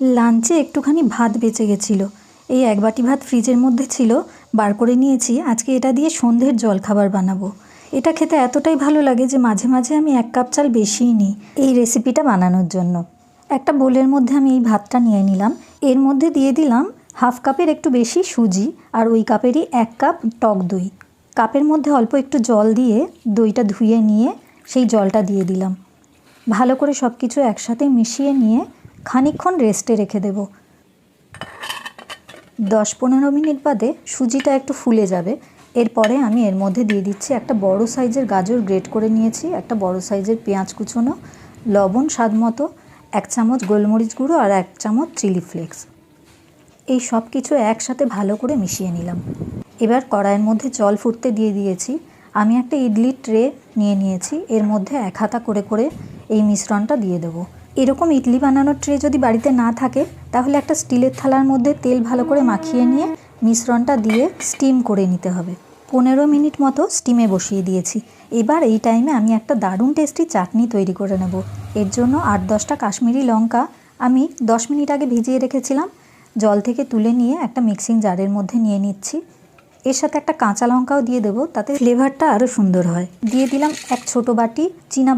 লাঞ্চে একটুখানি ভাত বেঁচে গেছিল। এই এক বাটি ভাত ফ্রিজের মধ্যে ছিল, বার করে নিয়েছি, আজকে এটা দিয়ে সন্ধ্যের জলখাবার বানাবো। এটা খেতে এতটাই ভালো লাগে যে মাঝে মাঝে আমি এক কাপ চাল বেশিই নিই এই রেসিপিটা বানানোর জন্য। একটা বোলের মধ্যে আমি এই ভাতটা নিয়ে নিলাম। এর মধ্যে দিয়ে দিলাম হাফ কাপের একটু বেশি সুজি আর ওই কাপেরই এক কাপ টক দই। কাপের মধ্যে অল্প একটু জল দিয়ে দইটা ধুয়ে নিয়ে সেই জলটা দিয়ে দিলাম। ভালো করে সব কিছু একসাথে মিশিয়ে নিয়ে খানিকক্ষণ রেস্টে রেখে দেবো। দশ পনেরো মিনিট বাদে সুজিটা একটু ফুলে যাবে। এরপরে আমি এর মধ্যে দিয়ে দিচ্ছি একটা বড় সাইজের গাজর গ্রেট করে নিয়েছি, একটা বড় সাইজের পেঁয়াজ কুচোনো, লবণ স্বাদ মতো, এক চামচ গোলমরিচ গুঁড়ো আর এক চামচ চিলি ফ্লেক্স এই সব কিছু একসাথে ভালো করে মিশিয়ে নিলাম। এবার কড়াইয়ের মধ্যে জল ফুটতে দিয়ে দিয়েছি। আমি একটা ইডলির ট্রে নিয়ে নিয়েছি। এর মধ্যে এক হাতা করে করে এই মিশ্রণটা দিয়ে দেবো। এরকম ইডলি বানানোর ট্রে যদি বাড়িতে না থাকে, তাহলে একটা স্টিলের থালার মধ্যে তেল ভালো করে মাখিয়ে নিয়ে মিশ্রণটা দিয়ে স্টিম করে নিতে হবে। পনেরো মিনিট মতো স্টিমে বসিয়ে দিয়েছি। এবার এই টাইমে আমি একটা দারুণ টেস্টি চাটনি তৈরি করে নেব। এর জন্য আট দশটা কাশ্মীরি লঙ্কা আমি দশ মিনিট আগে ভিজিয়ে রেখেছিলাম। জল থেকে তুলে নিয়ে একটা মিক্সিং জারের মধ্যে নিয়ে নিচ্ছি। এর সাথে একটা কাঁচা লঙ্কাও দিয়ে দেবো, তাতে ফ্লেভারটা আরও সুন্দর হয়। দিয়ে দিলাম এক ছোট বাটি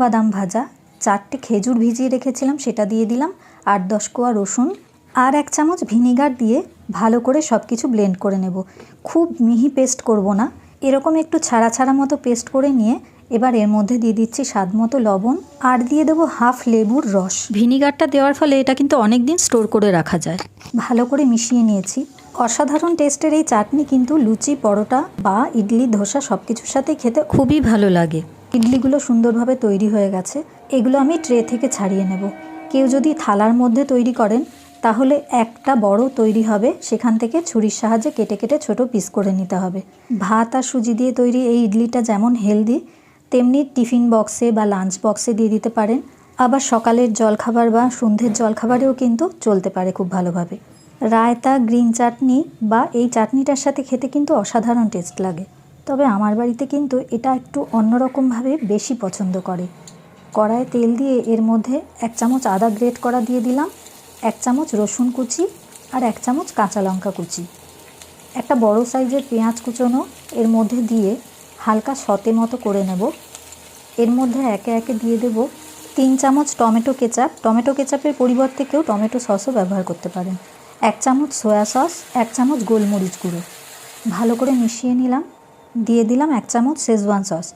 বাদাম ভাজা। চারটে খেজুর ভিজিয়ে রেখেছিলাম সেটা দিয়ে দিলাম আট দশ কোয়া রসুন আর এক চামচ ভিনিগার দিয়ে ভালো করে সব কিছু ব্লেন্ড করে নেব। খুব মিহি পেস্ট করব না এরকম একটু ছাড়া ছাড়া মতো পেস্ট করে নিয়ে এবার এর মধ্যে দিয়ে দিচ্ছি স্বাদ মতো লবণ আর দিয়ে দেবো হাফ লেবুর রস। ভিনিগারটা দেওয়ার ফলে এটা কিন্তু অনেক দিন স্টোর করে রাখা যায়। ভালো করে মিশিয়ে নিয়েছি। অসাধারণ টেস্টের এই চাটনি কিন্তু লুচি পরোটা বা ইডলি ধোসা সব কিছুর সাথে খেতে খুবই ভালো লাগে। ইডলিগুলো সুন্দরভাবে তৈরি হয়ে গেছে। এগুলো আমি ট্রে থেকে ছাড়িয়ে নেব। কেউ যদি থালার মধ্যে তৈরি করেন, তাহলে একটা বড় তৈরি হবে। সেখান থেকে ছুরির সাহায্যে কেটে কেটে ছোট পিস করে নিতে হবে। ভাত আর সুজি দিয়ে তৈরি এই ইডলিটা যেমন হেলদি তেমনি টিফিন বক্সে বা লাঞ্চ বক্সে দিয়ে দিতে পারেন। আবার সকালের জলখাবার বা সন্ধ্যের জলখাবারেও কিন্তু চলতে পারে খুব ভালোভাবে। রায়তা গ্রিন চাটনি বা এই চাটনিটার সাথে খেতে কিন্তু অসাধারণ টেস্ট লাগে। তবে আমার বাড়িতে কিন্তু এটা একটু অন্যরকমভাবে বেশি পছন্দ করে। কড়াইয়ে তেল দিয়ে এর মধ্যে এক চামচ আদা গ্রেট করা দিয়ে দিলাম, এক চামচ রসুন কুচি আর এক চামচ কাঁচা লঙ্কা কুচি। একটা বড় সাইজের পেঁয়াজ কুচোনো এর মধ্যে দিয়ে হালকা সতে মতো করে নেব। এর মধ্যে একে একে দিয়ে দেব তিন চামচ টমেটো কেচাপ। টমেটো কেচাপের পরিবর্তে কেউ টমেটো সসও ব্যবহার করতে পারেন। এক চামচ সয়া সস, এক চামচ গোলমরিচ গুঁড়ো। ভালো করে মিশিয়ে নিলাম। দিয়ে দিলাম এক চামচ শেজওয়ান সস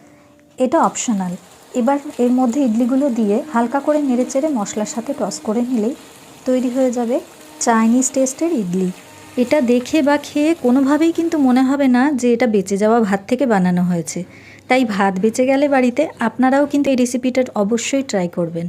এটা অপশনাল এবার এর মধ্যে ইডলিগুলো দিয়ে হালকা করে নেড়েচেড়ে মশলার সাথে টস করে নিলেই তৈরি হয়ে যাবে চাইনিজ টেস্টের ইডলি। এটা দেখে বা খেয়ে কোনোভাবেই কিন্তু মনে হবে না যে এটা বেঁচে যাওয়া ভাত থেকে বানানো হয়েছে। তাই ভাত বেঁচে গেলে বাড়িতে আপনারাও কিন্তু এই রেসিপিটা অবশ্যই ট্রাই করবেন।